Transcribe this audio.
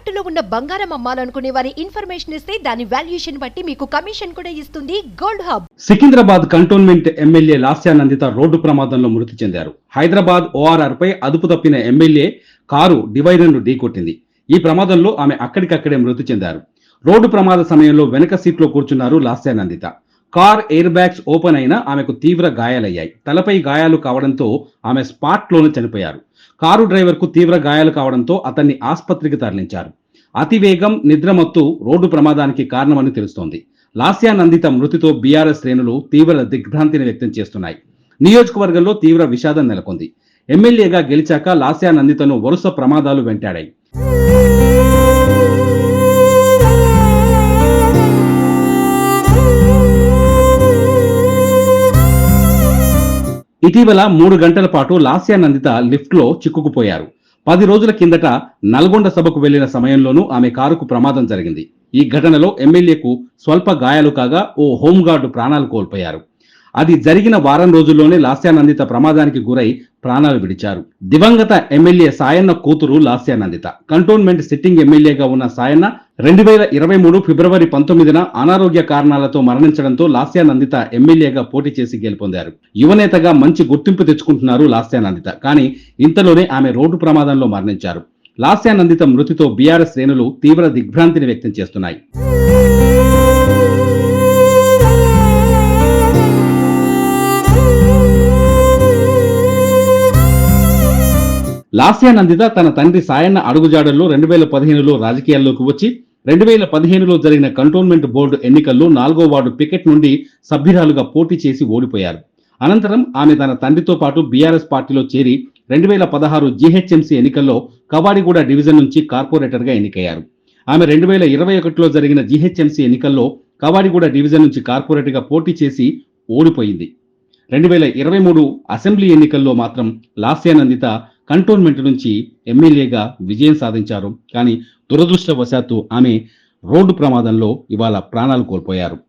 తాకట్టులో ఉన్న బంగారం అమ్మాలనుకునే వారి ఇన్ఫర్మేషన్ ఇస్తే దాని వాల్యుయేషన్ బట్టి మీకు కమిషన్ కూడా ఇస్తుంది gold hub. Secunderabad cantonment MLA Lasyanandita road ప్రమాదంలో మృతి చెందారు. హైదరాబాద్ ఓఆర్ఆర్ పై అదుపు తప్పిన ఎమ్మెల్యే కారు డివైడర్ను ఢీకొట్టింది. ఈ ప్రమాదంలో ఆమె అక్కడికక్కడే మృతి చెందారు. రోడ్డు ప్రమాద సమయంలో వెనక సీట్లో కూర్చున్నారు Lasyanandita car air bags open అయినా ఆమెకు తీవ్ర గాయాలయ్యాయి. తలపై గాయాలు కావడంతో ఆమె స్పాట్లోనే చనిపోయారు. కారు డ్రైవర్కు తీవ్ర గాయాలు కావడంతో అతన్ని ఆసుపత్రికి తరలించారు. అతివేగం నిద్రమత్తు రోడ్డు ప్రమాదానికి కారణమని తెలుస్తోంది. లాస్యానందిత మృతితో బీఆర్ఎస్ శ్రేణులు తీవ్ర దిగ్భ్రాంతిని వ్యక్తం చేస్తున్నాయి. నియోజకవర్గంలో తీవ్ర విషాదం నెలకొంది. ఎమ్మెల్యేగా గెలిచాక లాస్యానందితను వరుస ప్రమాదాలు వెంటాడాయి. ఇటీవల మూడు గంటల పాటు లాస్యానందిత నందిత లిఫ్ట్లో చిక్కుకుపోయారు. పది రోజుల కిందట నల్గొండ సభకు వెళ్ళిన సమయంలోనూ ఆమె కారుకు ప్రమాదం జరిగింది. ఈ ఘటనలో ఎమ్మెల్యేకు స్వల్ప గాయాలు కాగా ఓ హోంగార్డు ప్రాణాలు కోల్పోయారు. అది జరిగిన వారం రోజుల్లోనే లాస్యానందిత ప్రమాదానికి గురై ప్రాణాలు విడిచారు. దివంగత ఎమ్మెల్యే సాయన్న కూతురు లాస్యానందిత. కంటోన్మెంట్ సిట్టింగ్ ఎమ్మెల్యేగా ఉన్న సాయన్న రెండు వేల ఇరవై మూడు ఫిబ్రవరి పంతొమ్మిదిన అనారోగ్య కారణాలతో మరణించడంతో లాస్యానందిత ఎమ్మెల్యేగా పోటీ చేసి గెలుపొందారు. యువనేతగా మంచి గుర్తింపు తెచ్చుకుంటున్నారు లాస్యానందిత. కానీ ఇంతలోనే ఆమె రోడ్డు ప్రమాదంలో మరణించారు. లాస్యానందిత మృతితో బీఆర్ఎస్ శ్రేణులు తీవ్ర దిగ్భ్రాంతిని వ్యక్తం చేస్తున్నాయి. లాస్యా నందిత తన తండ్రి సాయన్న అడుగుజాడల్లో రెండు వేల పదిహేనులో రాజకీయాల్లోకి వచ్చి రెండు వేల పదిహేనులో జరిగిన కంటోన్మెంట్ బోర్డు ఎన్నికల్లో నాలుగో వార్డు పికెట్ నుండి సభ్యురాలుగా పోటీ చేసి ఓడిపోయారు. అనంతరం ఆమె తన తండ్రితో పాటు బీఆర్ఎస్ పార్టీలో చేరి రెండు వేల పదహారు జీహెచ్ఎంసీ ఎన్నికల్లో కవాడిగూడ డివిజన్ నుంచి కార్పొరేటర్గా ఎన్నికయ్యారు. ఆమె రెండు వేల ఇరవై ఒకటిలో జరిగిన జీహెచ్ఎంసీ ఎన్నికల్లో కవాడిగూడ డివిజన్ నుంచి కార్పొరేటర్గా పోటీ చేసి ఓడిపోయింది. రెండు వేల ఇరవై మూడు అసెంబ్లీ ఎన్నికల్లో మాత్రం లాస్యానందిత కంటోన్మెంట్ నుంచి ఎమ్మెల్యేగా విజయం సాధించారు. కానీ దురదృష్టవశాత్తు ఆమె రోడ్డు ప్రమాదంలో ఇవాళ ప్రాణాలు కోల్పోయారు.